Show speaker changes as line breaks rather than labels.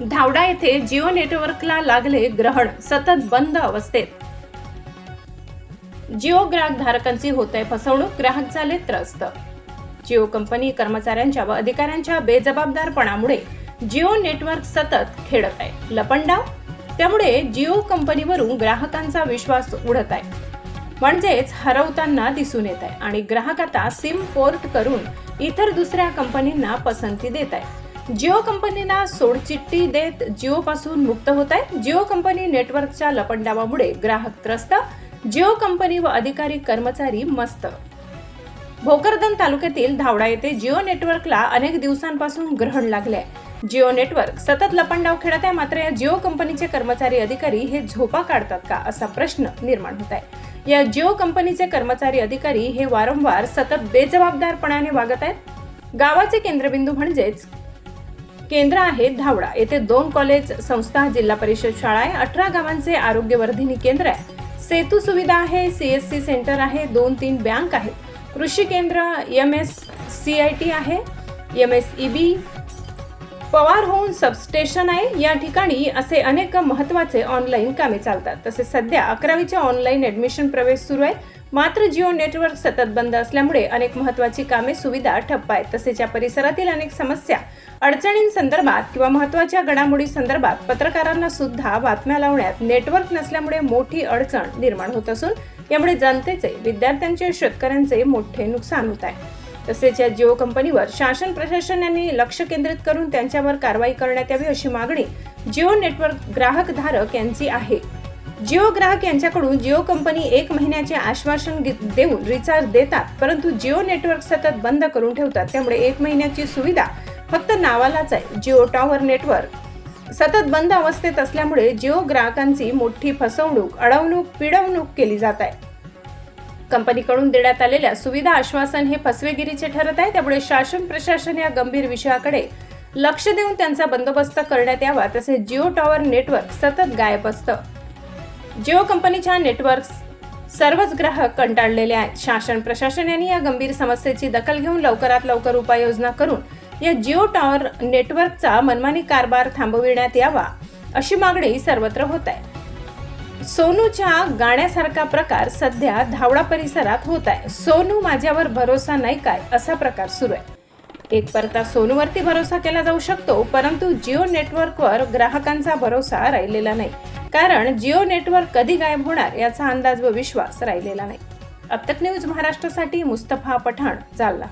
धावडा येथे जिओ नेटवर्कला लागले ग्रहण सतत बंद अवस्थेत. जिओ ग्राहक धारकांची होत आहे फसवणूक ग्राहक झाले त्रस्त. जिओ कंपनी कर्मचाऱ्यांच्या व अधिकाऱ्यांच्या बेजबाबदारपणामुळे जिओ नेटवर्क सतत खेळत आहे लपंडाव? त्यामुळे जिओ कंपनीवरून ग्राहकांचा विश्वास उडत आहे म्हणजेच हरवताना दिसून येत आहे आणि ग्राहक आता सिम पोर्ट करून इतर दुसऱ्या कंपनींना पसंती देत आहे जिओ कंपनीला सोडचिठ्ठी देत जिओ पासून मुक्त होत आहे जिओ कंपनी नेटवर्कच्या लपंडावामुळे ग्राहक त्रस्त जिओ कंपनी व अधिकारी कर्मचारी मस्त. भोकरदन तालुक्यातील धावडा येथे जिओ नेटवर्कला अनेक दिवसांपासून ग्रहण लागले. आहे जिओ नेटवर्क सतत लपंडाव खेळत आहे मात्र या जिओ कंपनीचे कर्मचारी अधिकारी हे झोपा काढतात का असा प्रश्न निर्माण होत आहे. या जिओ कंपनीचे कर्मचारी अधिकारी हे वारंवार सतत बेजबाबदारपणाने वागत आहेत. गावाचे केंद्रबिंदू म्हणजेच केंद्र आहे धावडा. येथे दोन कॉलेज संस्था जिल्हा परिषद शाळा आहे. अठरा गावांचे आरोग्यवर्धिनी केंद्र आहे. सेतू सुविधा आहे सीएससी सेंटर आहे दोन तीन बँक आहेत. कृषी केंद्र M S C I T आहे M S E B power होऊन सबस्टेशन आहे. या ठिकाणी असे अनेक महत्त्वाचे ऑनलाईन कामे चालतात. तसेच सध्या अकरावीचे ऑनलाईन ॲडमिशन प्रवेश सुरू आहे. मात्र जिओ नेटवर्क सतत बंद असल्यामुळे अनेक महत्त्वाची कामे सुविधा ठप्प आहेत. तसेच या परिसरातील अनेक समस्या अडचणींसंदर्भात किंवा महत्त्वाच्या घडामोडी संदर्भात पत्रकारांना सुद्धा बातम्या लावण्यात नेटवर्क नसल्यामुळे मोठी अडचण निर्माण होत असून यामुळे जनतेचे विद्यार्थ्यांचे शेतकऱ्यांचे मोठे नुकसान होत आहे. तसेच या जिओ कंपनीवर शासन प्रशासन यांनी लक्ष केंद्रित करून त्यांच्यावर कारवाई करण्यात यावी अशी मागणी जिओ नेटवर्क ग्राहक धारक यांची आहे. जिओ ग्राहक यांच्याकडून जिओ कंपनी एक महिन्याचे आश्वासन गि- देऊन रिचार्ज देतात परंतु जिओ नेटवर्क सतत बंद करून ठेवतात. त्यामुळे एक महिन्याची सुविधा फक्त नावालाच आहे जिओ टॉवर नेटवर्क सतत बंद अवस्थेत असल्यामुळे जिओ ग्राहकांची मोठी फसवणूक अडवणूक पिडवणूक केली जात आहे. कंपनीकडून देण्यात आलेल्या सुविधा आश्वासन हे फसवेगिरीचे ठरत आहे. त्यामुळे शासन प्रशासन या गंभीर विषयाकडे लक्ष देऊन त्यांचा बंदोबस्त करण्यात यावा तसेच जिओ टॉवर नेटवर्क सतत गायब असतं. जिओ कंपनीच्या नेटवर्क सर्वच ग्राहक कंटाळलेले आहेत. शासन प्रशासन यांनी या गंभीर समस्येची दखल घेऊन लवकरात लवकर उपाययोजना करून या जिओ टॉवर नेटवर्कचा मनमानी कारभार थांबविण्यात यावा अशी मागणी सर्वत्र होत आहे. सोनूच्या गाण्यासारखा प्रकार सध्या धावडा परिसरात होत आहे. सोनू माझ्यावर भरोसा नाही काय असा प्रकार सुरू आहे. एक परता सोनूवरती भरोसा केला जाऊ शकतो परंतु जिओ नेटवर्कवर ग्राहकांचा भरोसा राहिलेला नाही. कारण जिओ नेटवर्क कधी गायब होणार याचा अंदाज व विश्वास राहिलेला नाही. अब तक न्यूज महाराष्ट्रासाठी मुस्तफा पठाण जालना.